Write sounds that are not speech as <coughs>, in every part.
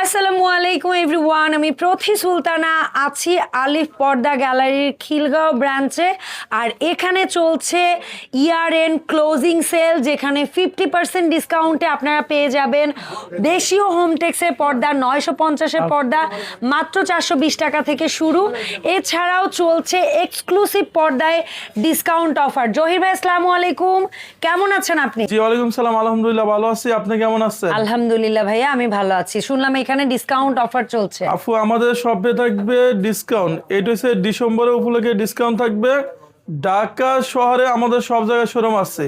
আসসালামু আলাইকুম এভরিওয়ান আমি প্রথি সুলতানা আছি আলিফ পর্দা গ্যালারির খিলগাঁও ব্রাঞ্চে। আর এখানে চলছে ইয়ার এন্ড ক্লোজিং সেল যেখানে ফিফটি পার্সেন্ট ডিসকাউন্টে আপনারা পেয়ে যাবেন দেশীয় হোমটেক্সের পর্দা নয়শো পঞ্চাশের পর্দা মাত্র চারশো বিশ টাকা থেকে শুরু। এছাড়াও চলছে এক্সক্লুসিভ পর্দায় ডিসকাউন্ট অফার। জহির ভাই আসসালামু আলাইকুম। কেমন আছেন আপনি? জি ওয়ালাইকুম সালাম আলহামদুলিল্লাহ ভালো আছি। আপনি কেমন আছেন? আলহামদুলিল্লাহ ভাইয়া আমি ভালো আছি। শুনলাম এখানে ডিসকাউন্ট অফার চলছে। আফু আমাদের শপে থাকবে ডিসকাউন্ট এটা হচ্ছে ডিসেম্বরের উপলক্ষে ডিসকাউন্ট থাকবে। ঢাকা শহরে আমাদের সব জায়গায় শোরুম আছে।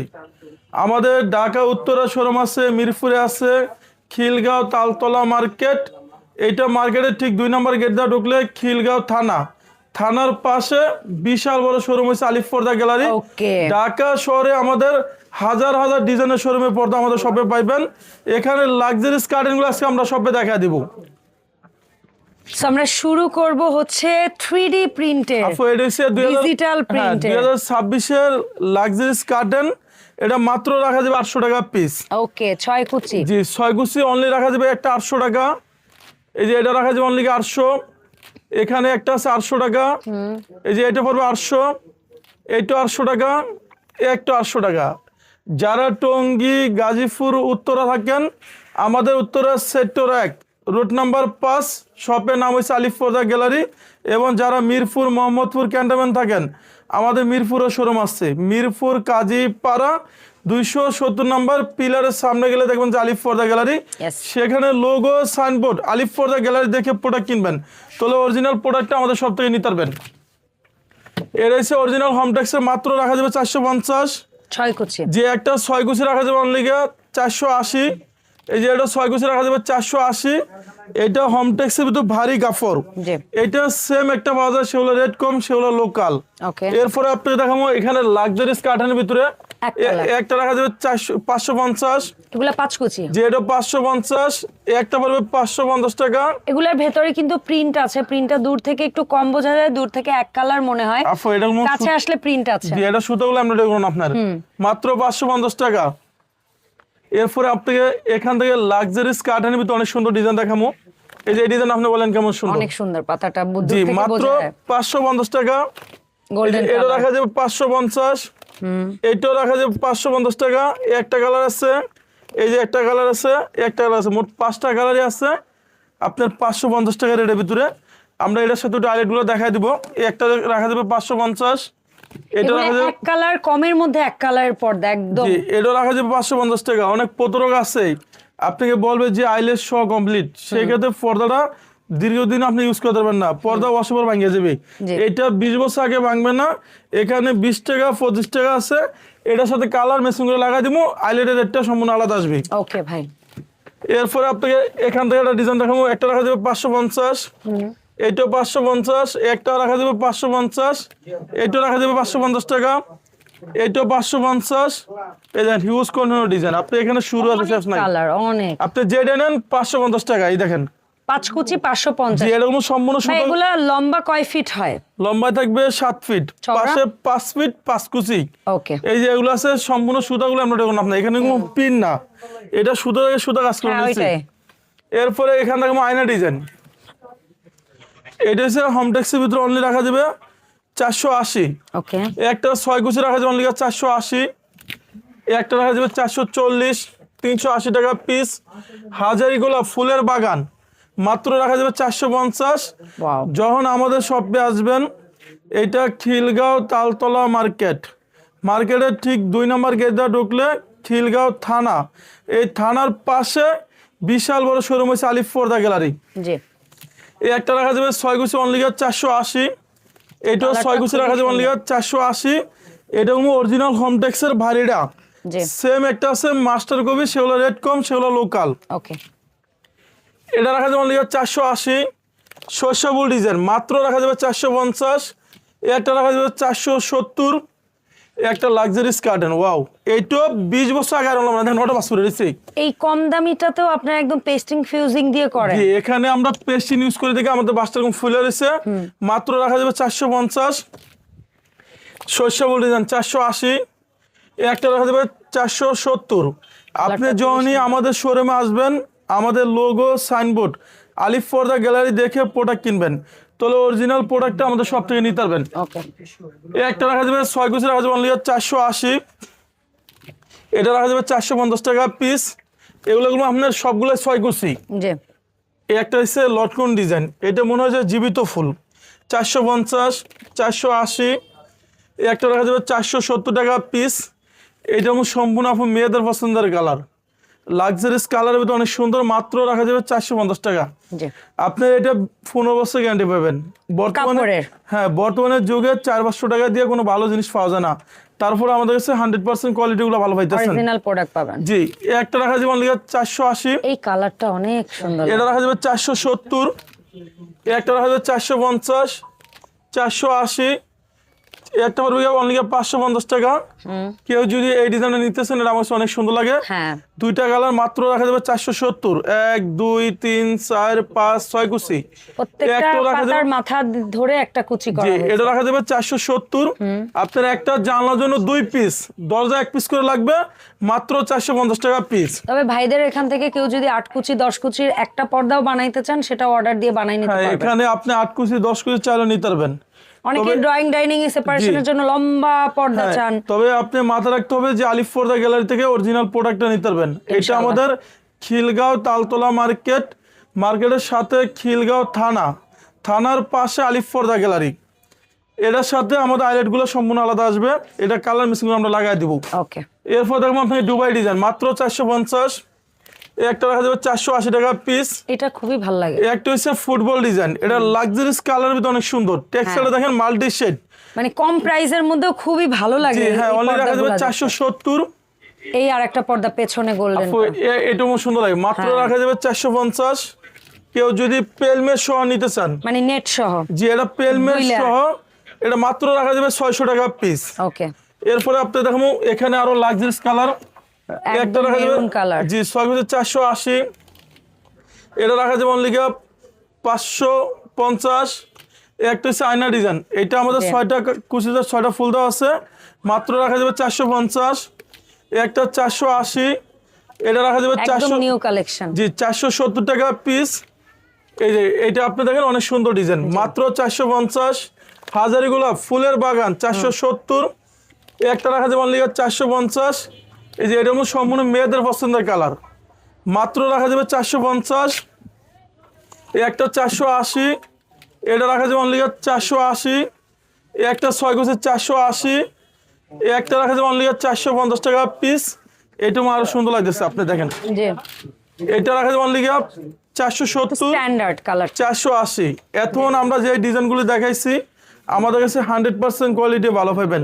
আমাদের ঢাকা উত্তরা শোরুম আছে মিরপুরে আছে খিলগাঁও তালতলা মার্কেট। এইটা মার্কেটের ঠিক দুই নম্বর গেট দিয়ে ঢুকলে খিলগাঁও থানা। থানার পাশে বিশাল বড় শোরুম হচ্ছে আলিফ পর্দা গ্যালারি ঢাকা শহরে আমাদের হাজার হাজার ডিজাইনের শোরুমে পর্দা আমাদের শপে পাইবেন। এখানে লাক্সারিস কার্টেনগুলো আজকে আমরা শপে দেখা দিব। আমরা শুরু করব হচ্ছে থ্রি ডি প্রিন্টে আপু এটা হচ্ছে হাজার- Digital হ্যাঁ, এর। লাক্সারিস কার্টেন এটা মাত্র রাখা যাবে আটশো টাকা পিস ওকে ছয় কুচি। জি ছয় গুছি অনলি রাখা যাবে একটা আটশো টাকা। এই যে এটা রাখা যাবে অনলি আটশো। এখানে একটা আছে আটশো টাকা। এই যে এটা পড়বে আটশো। এইটা আটশো টাকা এই একটা আটশো টাকা। যারা টঙ্গী গাজীপুর উত্তরা থাকেন আমাদের উত্তরা সেক্টর এক রুট নাম্বার পাঁচ শপের নাম হচ্ছে আলিফ পর্দা গ্যালারি এবং যারা মিরপুর মোহাম্মদপুর ক্যান্টনমেন্ট থাকেন আমাদের মিরপুরও শোরুম আসছে। মিরপুর কাজীপাড়া দুইশো সত্তর নম্বর পিলারের সামনে গেলে দেখবেন যে আলিফ পর্দা গ্যালারি। সেখানে লোগো সাইনবোর্ড আলিফ পর্দা গ্যালারি দেখে প্রোডাক্ট কিনবেন। তাহলে অরিজিনাল প্রোডাক্টটা আমাদের সব থেকে নিতে পারবেন। এর এসে অরিজিনাল হোমটেক্সে মাত্র রাখা যাবে চারশো পঞ্চাশ। ছয় কুচি। যে একটা ছয় কুচি রাখা যাবে অনলিগে চারশো আশি এই যে এটা ছয় কুচি রাখা যাবে চারশো আশি। এটা হোমটেক্সের ভিতর ভারী গাফর। এটা সেম একটা যায় সেগুলো রেট কম সেগুলো লোকাল এরপরে আপনাকে দেখাবো এখানে লাক্সারিস কাঠানের ভিতরে। একটা রাখা যাবে চারশো পাঁচশো পঞ্চাশ। এগুলা পাঁচ কুচি যে এটা পাঁচশো পঞ্চাশ একটা পড়বে পাঁচশো পঞ্চাশ টাকা। এগুলার ভেতরে কিন্তু প্রিন্ট আছে। প্রিন্টটা দূর থেকে একটু কম বোঝা যায় দূর থেকে এক কালার মনে হয়। আফু এটা কাছে আসলে প্রিন্ট আছে। জি এটা সুতোগুলো আমরা এটা করুন আপনার। মাত্র পাঁচশো পঞ্চাশ টাকা। এরপরে আপনাকে এখান থেকে লাক্সারিস কার্টনের ভিতরে অনেক সুন্দর ডিজাইন দেখামো। এই যে ডিজাইন আপনি বলেন কেমন সুন্দর? অনেক সুন্দর পাতাটা মাত্র পাঁচশো পঞ্চাশ টাকা। গোল্ডেন এটা রাখা যাবে পাঁচশো পঞ্চাশ। এইটাও রাখা যাবে পাঁচশো পঞ্চাশ টাকা। এই একটা কালার আছে এই যে একটা কালার আছে একটা কালার আছে। মোট পাঁচটা কালারই আছে। আপনার পাঁচশো পঞ্চাশ টাকা রেটের ভিতরে। আমরা এটার সাথে আইলেটগুলো দেখাই দিব। একটা রাখা যাবে পাঁচশো পঞ্চাশ। এটা রাখা যাবে এক কালার কমের মধ্যে এক কালারের পর্দা একদম। জি এটা রাখা যাবে পাঁচশো পঞ্চাশ টাকা। অনেক প্রতরক আছে আপনাকে বলবে যে আইলেস শ কমপ্লিট সেই ক্ষেত্রে পর্দাটা দীর্ঘদিন আপনি ইউজ করতে পারবেন না। পর্দা ওয়াশেবার ভাঙিয়ে যাবে। এটা বিশ বছর আগে ভাঙবে না। এখানে বিশ টাকা পঁচিশ টাকা আছে। এটার সাথে কালার মেশিন করে লাগাই দিব। আইলেটের রেটটা সম্পূর্ণ আলাদা আসবে। ওকে ভাই। এরপরে আপনাকে এখান থেকে একটা ডিজাইন দেখাবো। একটা রাখা যাবে পাঁচশো পঞ্চাশ। এইটা পাঁচশো পঞ্চাশ। একটা রাখা যাবে পাঁচশো পঞ্চাশ। এইটা রাখা যাবে পাঁচশো পঞ্চাশ টাকা। এইটা পাঁচশো পঞ্চাশ। এই দেখেন হিউজ কন্টিনিউ ডিজাইন আপনি এখানে শুরু আছে শেষ নাই। আপনি যেটা নেন পাঁচশো পঞ্চাশ টাকা। এই দেখেন পাঁচ কুচি পাঁচশো পঞ্চাশ। এরকম সম্পূর্ণ ভাই লম্বা কয় ফিট হয়? লম্বায় থাকবে সাত ফিট? পাশে পাঁচ ফিট পাঁচ কুচি। ওকে। এই যে এগুলো আছে সম্পূর্ণ সুতাগুলো আমরা দেখুন আপনার এখানে কোনো পিন না। এটা সুতো সুতা কাজ করে হ্যাঁ নিচ্ছি। এরপরে এখান থেকে আয়না ডিজাইন। এটা হচ্ছে হোমটেক্সের ভিতরে অনলি রাখা যাবে চারশো আশি। একটা ছয় কুচি রাখা যাবে অনলি চারশো আশি। একটা রাখা যাবে চারশো চল্লিশ তিনশো আশি টাকা পিস হাজারি গোলাপ ফুলের বাগান। মাত্র রাখা যাবে চারশো পঞ্চাশ। যখন আমাদের শপে আসবেন এটা খিলগাঁও তালতলা মার্কেট। মার্কেটের ঠিক দুই নম্বর গেট দিয়ে ঢুকলে খিলগাঁও থানা। এই থানার পাশে বিশাল বড় শোরুম হচ্ছে আলিফ পর্দা গ্যালারি। এই একটা রাখা যাবে ছয় গুছি অনলিগার চারশো আশি। এটাও ছয় খুবই রাখা যাবে অনলিগার চারশো আশি। এটা হলো অরিজিনাল হোমটেক্সের ভারিটা জি। সেম একটা আছে মাস্টার কপি সেগুলো রেট কম সেগুলো লোকাল ওকে এটা রাখা যাবে অনলি চারশো আশি। শস্যবুল ডিজাইন মাত্র রাখা যাবে চারশো পঞ্চাশ। একটা রাখা যাবে চারশো সত্তর। একটা লাক্সারিস কার্টেন ওয়াও এইটা বিশ বছর আগে আর আমরা দেখেন ওটা পাস করে দিচ্ছি এই কম দামিটাতেও আপনারা একদম পেস্টিং ফিউজিং দিয়ে করেন। জি, এখানে আমরা পেস্টিং ইউজ করে দেখে আমাদের বাসটা এরকম ফুলে রয়েছে। মাত্র রাখা যাবে চারশো পঞ্চাশ। শস্যবুল ডিজাইন চারশো আশি। একটা রাখা যাবে চারশো সত্তর। আপনি কালারটা যখনই আমাদের শোরুমে আসবেন আমাদের লোগো সাইনবোর্ড আলিফ পর্দা গ্যালারি দেখে প্রোডাক্ট কিনবেন। তাহলে অরিজিনাল প্রোডাক্টটা আমাদের সব থেকে নিতে পারবেন। এই একটা রাখা যাবে ছয় কুচি রাখা যাবে অনলি চারশো আশি। এটা রাখা যাবে চারশো পঞ্চাশ টাকা পিস এগুলোগুলো আপনার সবগুলো ছয় কুচি। এই একটা হচ্ছে লটকন ডিজাইন এটা মনে হয় যে জীবিত ফুল। চারশো পঞ্চাশ চারশো আশি। এই একটা রাখা যাবে চারশো সত্তর টাকা পিস এটা সম্পূর্ণ আপনার মেয়েদের পছন্দের কালার লাক্সারিস কালারের ভিতরে অনেক সুন্দর মাত্র রাখা যাবে চারশো পঞ্চাশ টাকা। জি। আপনি এটা পনেরো বছর গ্যারান্টি পাবেন। বর্তমানে হ্যাঁ বর্তমানের যুগে চার পাঁচশো টাকা দিয়ে কোনো ভালো জিনিস পাওয়া যায় না। তারপরে আমাদের কাছে হান্ড্রেড পার্সেন্ট কোয়ালিটিগুলো ভালো পাইতেছেন। অরিজিনাল প্রোডাক্ট পাবেন। জি একটা রাখা যাবে অনলি চারশো আশি। এই কালারটা অনেক সুন্দর। এটা রাখা যাবে চারশো সত্তর। একটা রাখা যাবে চারশো পঞ্চাশ। চারশো আশি। একটা পড়বে অনলি পাঁচশো পঞ্চাশ টাকা। কেউ যদি এই ডিজাইনটা নিতেছেন এটা আমার অনেক সুন্দর লাগে। হ্যাঁ। দুইটা কালার মাত্র রাখা যাবে চারশো সত্তর। এক দুই তিন চার পাঁচ ছয় কুচি। মাথা ধরে একটা কুচি। এটা রাখা যাবে চারশো সত্তর। আপনার একটা জানলার জন্য দুই পিস। দরজা এক পিস করে লাগবে মাত্র চারশো পঞ্চাশ টাকা পিস। তবে ভাইদের এখান থেকে কেউ যদি আট কুচি দশ কুচির একটা পর্দাও বানাইতে চান সেটা অর্ডার দিয়ে বানাই নিতে হ্যাঁ এখানে আপনি আট কুচি দশ কুচি চাইলে নিতে পারবেন। অনেকে ড্রয়িং ডাইনিং এ সেপারেশনের জন্য লম্বা পর্দা হ্যাঁ, চান। তবে আপনি মাথা রাখতে হবে যে আলিফ পর্দা গ্যালারি থেকে অরিজিনাল প্রোডাক্টটা নিতে পারবেন। এটা আমাদের খিলগাঁও তালতলা মার্কেট মার্কেটের সাথে খিলগাঁও থানা। থানার পাশে আলিফ পর্দা গ্যালারি এটার সাথে আমাদের আইলেটগুলো সম্পূর্ণ আলাদা আসবে। এটা কালার মিসিং আমরা লাগাই দিব। ওকে এরপর দেখব আপনাকে দুবাই ডিজাইন মাত্র চারশো পঞ্চাশ। একটা রাখা যাবে চারশো আশি টাকা পিস এটা খুবই ভালো লাগে। একটা হচ্ছে ফুটবল ডিজাইন এটা লাক্সারিস কালারের ভিতরে অনেক সুন্দর। টেক্সটাইলটা দেখেন মাল্টি শেড মানে কম প্রাইসের মধ্যেও খুবই ভালো লাগে হ্যাঁ অনলি রাখা যাবে চারশো সত্তর। এই আর একটা পর্দা পেছনে গোল্ডেন এটা সুন্দর লাগে। মাত্র হ্যাঁ। রাখা যাবে চারশো পঞ্চাশ। কেউ যদি পেলমেট সহ নিতে চান। মানে নেট সহ। যে এটা পেলমেট সহ। এটা মাত্র রাখা যাবে ছয়শো টাকা পিস ওকে এরপরে আপনি দেখাবো এখানে আরও লাক্সারিস কালার একটা রাখা কালার জি ছয় হাজার চারশো আশি। এটা রাখা যাবে অনলি পাঁচশো পঞ্চাশ। একটা হচ্ছে আয়না ডিজাইন এটা আমাদের। ছয়টা কুচিতে ছয়টা ফুল দেওয়া আছে। মাত্র রাখা যাবে চারশো পঞ্চাশ। একটা চারশো আশি। এটা রাখা যাবে চারশো নিউ কালেকশন জি চারশো সত্তর টাকা পিস এই যে এটা আপনি দেখেন অনেক সুন্দর ডিজাইন মাত্র চারশো পঞ্চাশ। হাজারি গোলাপ ফুলের বাগান চারশো সত্তর। একটা রাখা যাবে অনলি চারশো পঞ্চাশ। এই যে এটা সম্পূর্ণ মেয়েদের পছন্দের কালার। মাত্র রাখা যাবে চারশো পঞ্চাশ। এই একটা চারশো আশি। এটা রাখা যাবে অনলি চারশো আশি। এই একটা ছয় গোছের চারশো আশি। এই একটা রাখা যাবে অনলি চারশো পঞ্চাশ টাকা পিস এটা আরও সুন্দর লাগতেছে আপনি দেখেন। এটা রাখা যাবে অনলি চারশো সত্তর। স্ট্যান্ডার্ড কালার চারশো আশি। এখন আমরা যে ডিজাইনগুলি দেখাইছি আমাদের কাছে হান্ড্রেড পার্সেন্ট কোয়ালিটি ভালো পাবেন।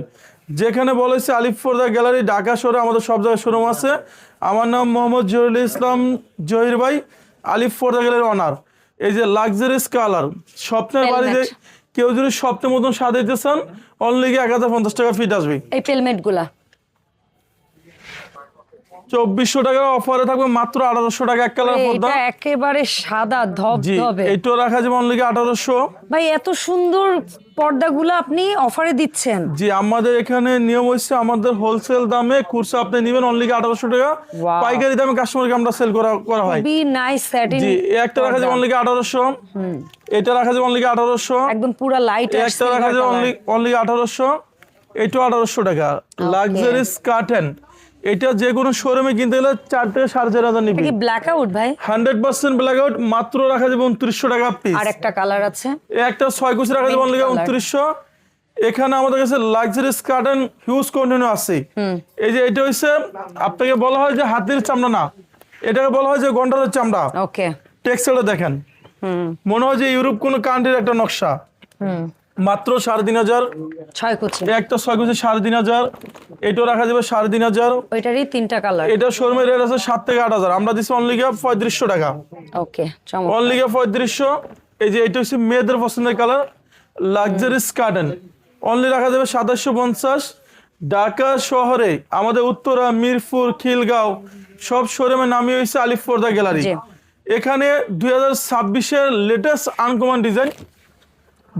যেখানে বলেছে আলিফ ফোর্দা গ্যালারি ঢাকা শহরে আমাদের সব জায়গায় শোরুম আছে। আমার নাম মোহাম্মদ জহিরুল ইসলাম জহির ভাই আলিফ ফোর্দা গ্যালারি অনার এই যে লাক্সারিস কালার স্বপ্নের. বাড়িতে কেউ যদি স্বপ্নের মতন সাজাইতে চান অনলি এক হাজার পঞ্চাশ টাকা ফিট আসবে। এই পেলমেটগুলা। চব্বিশশো টাকার অফারে থাকবে মাত্র আঠারোশো টাকা এক কালার পর্দা। একেবারে সাদা ধবধবে এইটাও রাখা যাবে অনলি আঠারোশো? ভাই এত সুন্দর পর্দাগুলো আপনি অফারে দিচ্ছেন। জি আমাদের এখানে নিয়ম হচ্ছে আমাদের হোলসেল দামে কুরসা আপনি নেবেন অনলি আঠারোশো টাকা। পাইকারি দামে কাস্টমারকে আমরা সেল করা করা হয়। বি নাইস স্যাটিন জি একটা রাখা যাবে অনলি আঠারোশো? এটা রাখা যাবে অনলি আঠারোশো? একদম পুরো লাইট একটা রাখা যাবে অনলি অনলি আঠারোশো? এটাও আঠারোশো টাকা। লাক্সারিস কার্টেন এটা যে কোনো শোরুমে কিনতে গেলে চার থেকে সাড়ে চার হাজার নিবি। ব্ল্যাক আউট ভাই? হান্ড্রেড পার্সেন্ট ব্ল্যাক আউট মাত্র রাখা যাবে উনত্রিশশো টাকা পিস আর একটা কালার আছে। একটা ছয় কুচি রাখা যাবে অনলি উনত্রিশশো। এখানে আমাদের কাছে লাক্সারিস কার্টন হিউজ কন্টিনিউ আছে। এই যে এটা হচ্ছে আপনাকে বলা হয় যে হাতির চামড়া না। এটাকে বলা হয় যে গন্ডারের চামড়া। ওকে টেক্সটাইলটা দেখেন। হুম। মনে হয় যে ইউরোপ কোন কান্ট্রির একটা নকশা। হুম। মাত্র সাড়ে তিন হাজার। ছয় কুচি। একটা ছয় কুচি সাড়ে তিন হাজার। এটাও রাখা যাবে সাড়ে তিন হাজার। ওইটারই তিনটা কালার এটা শোরুমের রেট আছে সাত থেকে আট হাজার। আমরা দিচ্ছি অনলি গিয়ে পঁয়ত্রিশশো টাকা। ওকে অনলি গিয়ে পঁয়ত্রিশশো। এই যে এটা হচ্ছে মেয়েদের পছন্দের কালার লাক্সারিস কার্টেন অনলি রাখা যাবে সাতাশশো পঞ্চাশ। ঢাকা শহরে আমাদের উত্তরা মিরপুর খিলগাঁও সব শোরুমে নামিয়ে হয়েছে আলিফ পর্দা গ্যালারি এখানে দুই হাজার ছাব্বিশের লেটেস্ট আনকমন ডিজাইন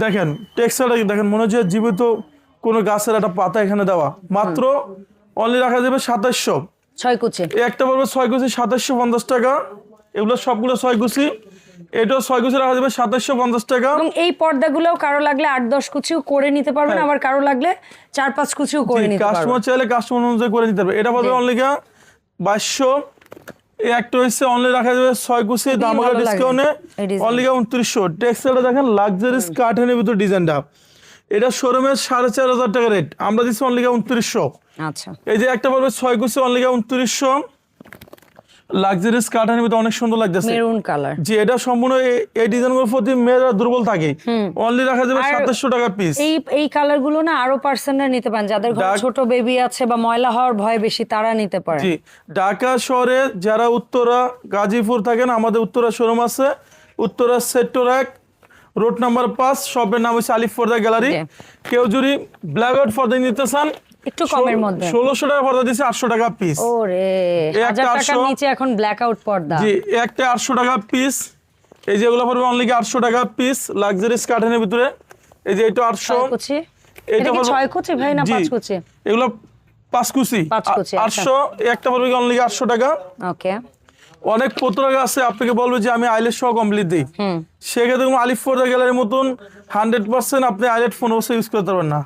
দেখেন টেক্সটাইলটা দেখেন মনে হচ্ছে জীবিত কোনো গাছের একটা পাতা এখানে দেওয়া। মাত্র অনলি রাখা যাবে সাতাশশো। ছয় কুচি। একটা পড়বে ছয় কুচি সাতাশশো পঞ্চাশ টাকা। এগুলো সবগুলো ছয় কুচি। এটাও ছয় কুচি রাখা যাবে সাতাশশো পঞ্চাশ টাকা। এবং এই পর্দাগুলোও কারও লাগলে আট দশ কুচিও করে নিতে পারবেন আবার কারও লাগলে চার পাঁচ কুচিও করে নিতে পারবেন। কাস্টমার চাইলে কাস্টমার অনুযায়ী করে নিতে পারবে। এটা পাবে অনলি বাইশশো। এই একটা হচ্ছে অনলি রাখা যাবে ছয় কুচি দাম হবে ডিসকাউন্টে। অনলি উনত্রিশশো। টেক্সটাইলটা দেখেন লাক্সারিস কাঠেনের ভিতর ডিজাইনটা এটা শোরুমের সাড়ে চার হাজার টাকা রেট আমরা দিচ্ছি অনলি উনত্রিশশো। আচ্ছা। এই যে একটা পড়বে ছয় কুচি অনলি উনত্রিশশো। লাক্সারিস কাঠেনের ভিতর অনেক সুন্দর লাগতেছে। মেরুন কালার যে এটা সম্পূর্ণ এই- ডিজাইনগুলোর প্রতি মেয়েরা দুর্বল থাকে। অনলি রাখা যাবে আর- সাতাশশো টাকা পিস এই এই কালারগুলো না আরও পার্সেন্টরা নিতে পারেন। যাদের ঘরে ছোট বেবি আছে বা ময়লা হওয়ার ভয় বেশি তারা নিতে পারে। জি ঢাকা শহরে যারা উত্তরা গাজীপুর থাকেন আমাদের উত্তরা শোরুম আছে। উত্তরা সেক্টর এক রোড নাম্বার পাঁচ শপের নাম হচ্ছে আলিফ ফর্দা গ্যালারি কেউ যদি ব্ল্যাক আউট ফর্দা নিতে চান একটু কমের মধ্যে। ষোলোশো টাকা ফর্দা দিচ্ছে আটশো টাকা পিস ওরে এই হাজার একটা টাকার আটশো। নিচে এখন ব্ল্যাক আউট পর্দা। জি একটা আটশো টাকা পিস এই যেগুলো পড়বে অনলি আটশো টাকা পিস লাক্সারিস কাঠেনের ভিতরে। এই যে এটা আটশো। ছয় কুচি এইটা এটা কি পড়বে- ছয় কুচি ভাই না জি। পাঁচ কুচি এগুলো পাঁচ কুচি পাঁচ কুচি, আচ্ছা। আটশো একটা পড়বে অনলি আটশো টাকা। ওকে। অনেক পত্রিকা আছে আপনাকে বলবে যে আমি আইলেট সহ কমপ্লিট দিই। সেক্ষেত্রে আলিফ ফোর্দা গ্যালারির মতন হান্ড্রেড পার্সেন্ট আপনি আইলেট ফোন অবশ্যই ইউজ করতে পারবেন না।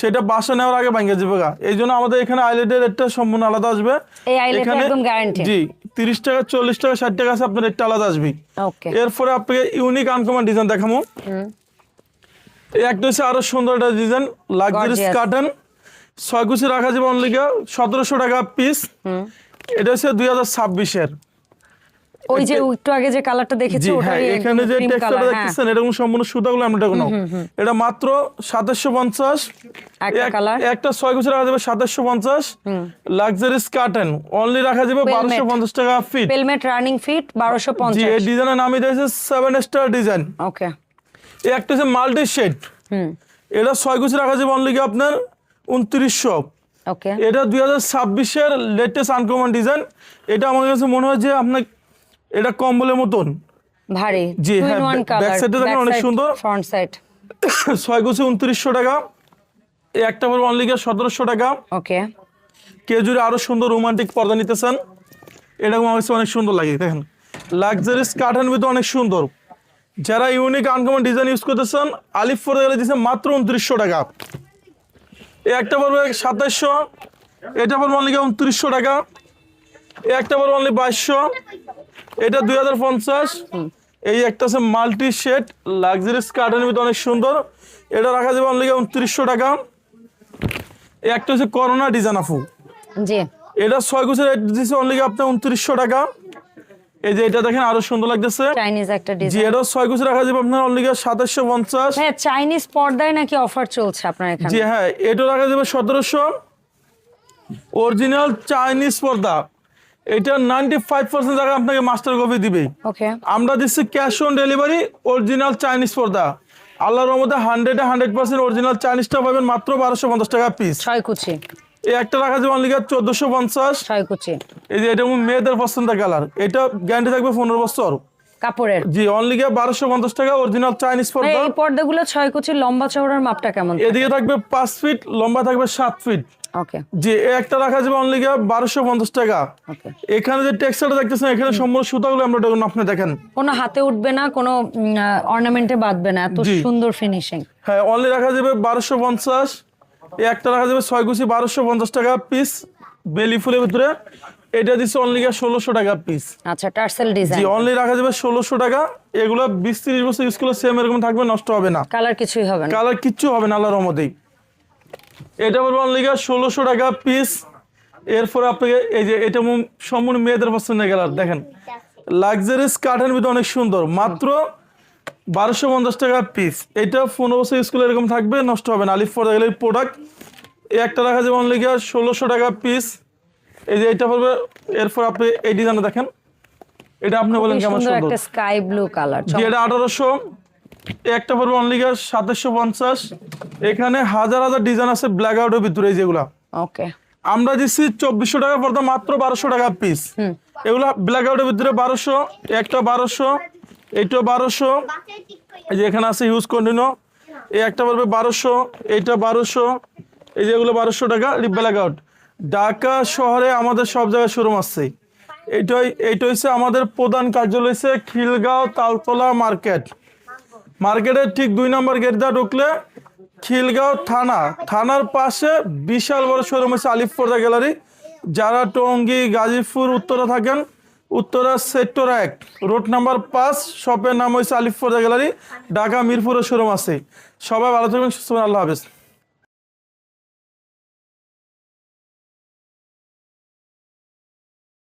সেটা বাসা নেওয়ার আগে ভাঙ্গে যাবে গা। এই জন্য আমাদের এখানে আইলেটের রেটটা সম্পূর্ণ আলাদা আসবে। guarantee। জি তিরিশ টাকা চল্লিশ টাকা ষাট টাকা আছে আপনার রেটটা আলাদা আসবে এরপরে আপনাকে ইউনিক আনকমন ডিজাইন দেখাবো। একটা হচ্ছে আরও সুন্দর একটা ডিজাইন লাক্সারিস। কাটন ছয় কুচি রাখা যাবে অনলি সতেরোশো টাকা পিস এটা হচ্ছে দুই হাজার ছাব্বিশের। ওই যে একটু আগে যে কালারটা দেখেছি হ্যাঁ ওটাই এখানে যে টেক্সচারটা হ্যাঁ। দেখতেছেন এটা কোনো সম্পূর্ণ সুতাগুলো আমরা এটা কোনো এটা মাত্র সাতাশশো পঞ্চাশ। একটা colour। একটা ছয় কুচি রাখা যাবে সাতাশশো পঞ্চাশ। লাক্সারিস কার্টেন অনলি রাখা যাবে Velvet। বারোশো পঞ্চাশ টাকা ফিট পেলমেট রানিং ফিট বারোশো জি এই ডিজাইনের নামই দিয়েছে সেভেন স্টার ডিজাইন ওকে এই একটা হচ্ছে মাল্টি শেড হুম। এটা ছয় কুচি রাখা যাবে অনলি আপনার? উনত্রিশশো। ওকে এটা দুই হাজার ছাব্বিশের লেটেস্ট আনকমন ডিজাইন এটা আমার কাছে মনে হয় যে আপনার এটা কম্বলের মতন। ভারী। জি, টু হ্যাঁ, দেখেন অনেক সুন্দর। ফ্রন্ট সাইড <coughs> ছয় উনত্রিশশো টাকা। এই একটা পড়বে অনলি সতেরোশো টাকা। ওকে। কেউ যদি আরও সুন্দর রোমান্টিক পর্দা নিতে চান এরকম আমার অনেক সুন্দর লাগে দেখেন। লাক্সারিস কাঠের ভিতরে অনেক সুন্দর। যারা ইউনিক আনকমন ডিজাইন ইউজ করতেছেন আলিফ গেলে দিচ্ছে মাত্র উনত্রিশশো টাকা। এই একটা পড়বে সাতাশশো এটা পড়বে অনলি উনত্রিশশো টাকা। এই একটা পড়বে অনলি বাইশশো। এটা দুই হাজার পঞ্চাশ। এই একটা আছে মাল্টি শেড লাক্সারিস কাঠের ভিতরে অনেক সুন্দর। এটা রাখা যাবে অনলি উনত্রিশশো টাকা। এই একটা হচ্ছে করোনা ডিজাইন আফু জি। এটা ছয় গুছের রেট দিচ্ছে অনলি আপনার উনত্রিশশো টাকা। এই যে এটা দেখেন আরও সুন্দর লাগতেছে। চাইনিজ একটা জি গুছে রাখা যাবে আপনার অনলি হ্যাঁ চাইনিজ পর্দায় নাকি অফার চলছে আপনার এখানে? জি হ্যাঁ এটা রাখা যাবে সতেরোশো। অরিজিনাল চাইনিজ পর্দা। এটা নাইনটি ফাইভ পার্সেন্ট টাকা আপনাকে মাস্টার কপি দিবে। ওকে আমরা দিচ্ছি cash on delivery original Chinese পর্দা। আল্লাহর রহমতে হান্ড্রেডে হান্ড্রেড পার্সেন্ট অরিজিনাল চাইনিজটা পাবেন মাত্র বারোশো পঞ্চাশ টাকা পিস ছয় কুচি। এই একটা রাখা যাবে অনলি চোদ্দোশো পঞ্চাশ। ছয় কুচি। এই যে এটা মেয়েদের পছন্দের কালার এটা গ্যারান্টি থাকবে পনেরো বছর। কাপড়ের। জি অনলি টাকা অরিজিনাল চাইনিজ পর্দা। এই পর্দাগুলো ছয় কুচি লম্বা চওড়ার মাপটা কেমন? এদিকে থাকবে পাঁচ ফিট লম্বা থাকবে সাত ফিট জি একটা রাখা যাবে অনলি বারোশো পঞ্চাশ টাকা। এখানে যে টেক্সচারটা দেখতেছেন এখানে সম্পূর্ণ সুতাগুলো আমরা দেখুন আপনি দেখেন। কোনো হাতে উঠবে না কোনো অর্নামেন্টে বাঁধবে না এত সুন্দর ফিনিশিং হ্যাঁ অনলি রাখা যাবে বারোশো পঞ্চাশ। একটা রাখা যাবে ছয় কুচি বারোশো পঞ্চাশ টাকা পিস বেলি ফুলের ভিতরে। এটা দিচ্ছে অনলি গিয়ে ষোলোশো টাকা পিস আচ্ছা টার্সেল জি ডিজাইন অনলি রাখা যাবে ষোলোশো টাকা। এগুলো বিশ তিরিশ বছর ইউজ করলে সেম এরকম থাকবে নষ্ট হবে না। কালার কিছুই হবে না। কালার কিচ্ছু হবে না আল্লাহর রহমতেই। এটা বলব অনলি ষোলোশো টাকা পিস এরপর আপনাকে এই যে এটা সম্পূর্ণ মেয়েদের পছন্দের কালার দেখেন। লাক্সারিস কাঠের ভিতরে অনেক সুন্দর। মাত্র বারোশো পঞ্চাশ টাকা পিস এটা পনেরো বছর স্কুলে এরকম থাকবে নষ্ট হবে না। আলিফ ফর গেলে প্রোডাক্ট এই একটা রাখা যাবে অনলি ষোলোশো টাকা পিস এই যে এটা পড়বে এরপর আপনি এই ডিজাইনটা দেখেন। এটা আপনি বলেন কেমন সুন্দর একটা স্কাই ব্লু কালার এটা আঠারোশো একটা পড়বে অনলি সাতাশশো পঞ্চাশ। এখানে হাজার হাজার ডিজাইন আছে ব্ল্যাক আউটের ভিতরে যেগুলা। ওকে আমরা দিচ্ছি চব্বিশশো টাকা পড়তো মাত্র বারোশো টাকা পিস এগুলা ব্ল্যাক আউটের ভিতরে বারোশো একটা বারোশো এইটা বারোশো এই যে এখানে আছে হিউজ কন্টিনিউ এই একটা পড়বে বারোশো এইটা বারোশো এই যেগুলো বারোশো টাকা ব্ল্যাক আউট ঢাকা শহরে আমাদের সব জায়গায় শোরুম আসছে এইটাই এইটা হচ্ছে আমাদের প্রধান কার্যালয় হচ্ছে খিলগাঁও তালতলা মার্কেট। মার্কেটের ঠিক দুই নম্বর গেট দিয়ে ঢুকলে খিলগাঁও থানা। থানার পাশে বিশাল বড় শোরুম আছে আলিফ গ্যালারি। যারা টঙ্গী, গাজীপুর, উত্তরা থাকেন, উত্তরা সেক্টর এক, রোড নাম্বার পাঁচ শপের নাম হয়েছে আলিফ গ্যালারি, ঢাকা মিরপুরের শোরুম আছে। সবাই ভালো থাকবেন, সুস্থ আল্লাহ হাফেজ।